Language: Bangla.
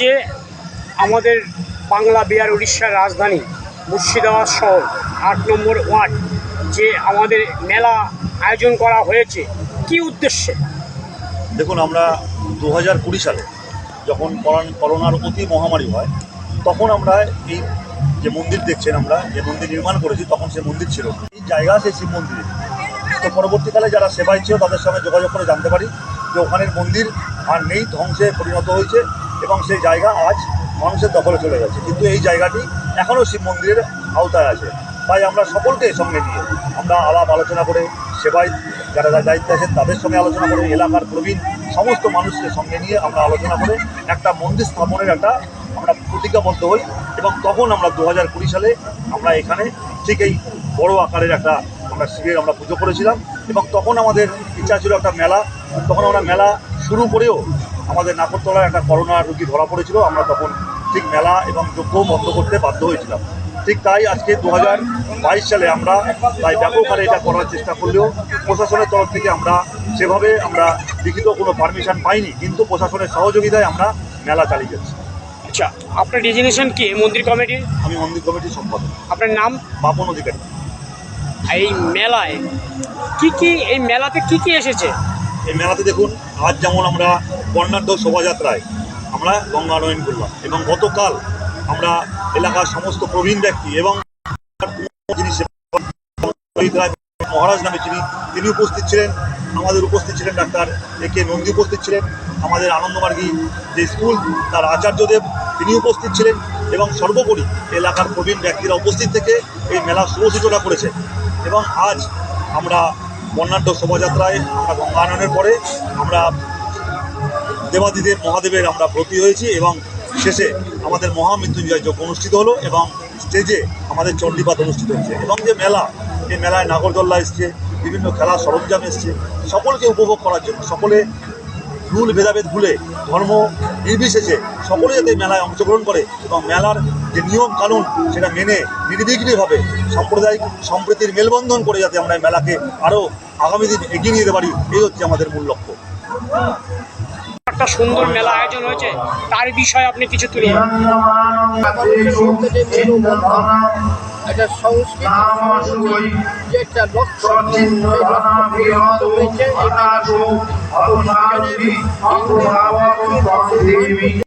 যে আমাদের বাংলা, বিহার, উড়িষ্যার রাজধানী মুর্শিদাবাদ শহর, আট নম্বর ওয়ার্ড, যে আমাদের মেলা আয়োজন করা হয়েছে, কি উদ্দেশ্যে? দেখুন, আমরা দু হাজার কুড়ি সালে যখন করোনার অতি মহামারী হয়, তখন আমরা এই যে মন্দির দেখছেন আমরা, যে মন্দির নির্মাণ করেছি, তখন সে মন্দির ছিল। এই জায়গা সেই শিব মন্দির। তো পরবর্তীকালে যারা সেবাই ছিল, তাদের সঙ্গে যোগাযোগ করে জানতে পারি যে ওখানের মন্দির আর নেই, ধ্বংসে পরিণত হয়েছে। এবং সেই জায়গা আজ মানুষের দখলে চলে গেছে। কিন্তু এই জায়গাটি এখনও শিব মন্দিরের আওতায় আছে। তাই আমরা সকলকে সঙ্গে নিয়ে আমরা আলাপ আলোচনা করে সেবাই যারা যারা দায়িত্বে আছেন তাদের সঙ্গে আলোচনা করে, এলাকার প্রবীণ সমস্ত মানুষকে সঙ্গে নিয়ে আমরা আলোচনা করে একটা মন্দির স্থাপনের একটা আমরা প্রতিজ্ঞাবদ্ধ হই এবং তখন আমরা দু হাজার কুড়ি সালে আমরা এখানে ঠিক এই বড় আকারের একটা আমরা শিবের আমরা পুজো করেছিলাম এবং তখন আমাদের ইচ্ছা ছিল একটা মেলা। তখন আমরা মেলা শুরু করেও আমাদের নাগরতলায় একটা করোনা রোগী ধরা পড়েছিল। আমরা তখন ঠিক মেলা এবং যজ্ঞ বন্ধ করতে বাধ্য হয়েছিলাম। ঠিক তাই আজকে দু হাজার বাইশ সালে আমরা তাই ব্যাপক হারে এটা করার চেষ্টা করলেও প্রশাসনের তরফ থেকে আমরা সেভাবে আমরা লিখিত কোনো পারমিশন পাইনি কিন্তু প্রশাসনের সহযোগিতায় আমরা মেলা চালিয়ে যাচ্ছি। আচ্ছা আপনার ডেজিনেশন কি? মন্দির কমিটির আমি মন্দির কমিটির সম্পাদক। আপনার নাম? বাপন অধিকারী। এই মেলায় কি কি এই মেলাতে কি কি এসেছে? এই মেলাতে দেখুন আজ যেমন আমরা বর্ণাঢ্য শোভাযাত্রায় আমরা গঙ্গানয়ন করলাম। এবং গতকাল আমরা এলাকার সমস্ত প্রবীণ ব্যক্তি এবং মহারাজ নামে যিনি, তিনি উপস্থিত ছিলেন। আমাদের উপস্থিত ছিলেন ডাক্তার এ কে নন্দী উপস্থিত ছিলেন। আমাদের আনন্দমার্গী যে স্কুল, তার আচার্যদেব, তিনি উপস্থিত ছিলেন। এবং সর্বোপরি এলাকার প্রবীণ ব্যক্তিরা উপস্থিত থেকে এই মেলা শুভ সূচনা করেছে এবং আজ আমরা বর্ণাঢ্য শোভাযাত্রায়, আমরা গঙ্গানয়নের পরে আমরা দেবাদিদেব মহাদেবের আমরা ব্রতী হয়েছি এবং শেষে আমাদের মহামৃত্যুঞ্জয় যজ্ঞ অনুষ্ঠিত হলো এবং স্টেজে আমাদের চণ্ডীপাত অনুষ্ঠিত হয়েছে। এবং যে মেলা, এই মেলায় নাগরদোল্লা এসছে, বিভিন্ন খেলার সরঞ্জাম এসছে, সকলকে উপভোগ করার জন্য, সকলে ভুল, ভেদাভেদ ভুলে, ধর্ম নির্বিশেষে সকলে যাতে মেলায় অংশগ্রহণ করে এবং মেলার যে নিয়ম কানুন, সেটা মেনে নির্বিঘ্নভাবে সাম্প্রদায়িক সম্প্রীতির মেলবন্ধন করে যাতে আমরা মেলাকে আরও আগামী দিন এগিয়ে নিতে পারি, এই হচ্ছে আমাদের মূল লক্ষ্য। সুন্দর মেলা আয়োজন হয়েছে তার বিষয়ে আপনি কিছু তুলে একটা সংস্কৃতি সংস্কৃতি যে একটা লক্ষ্য হয়েছে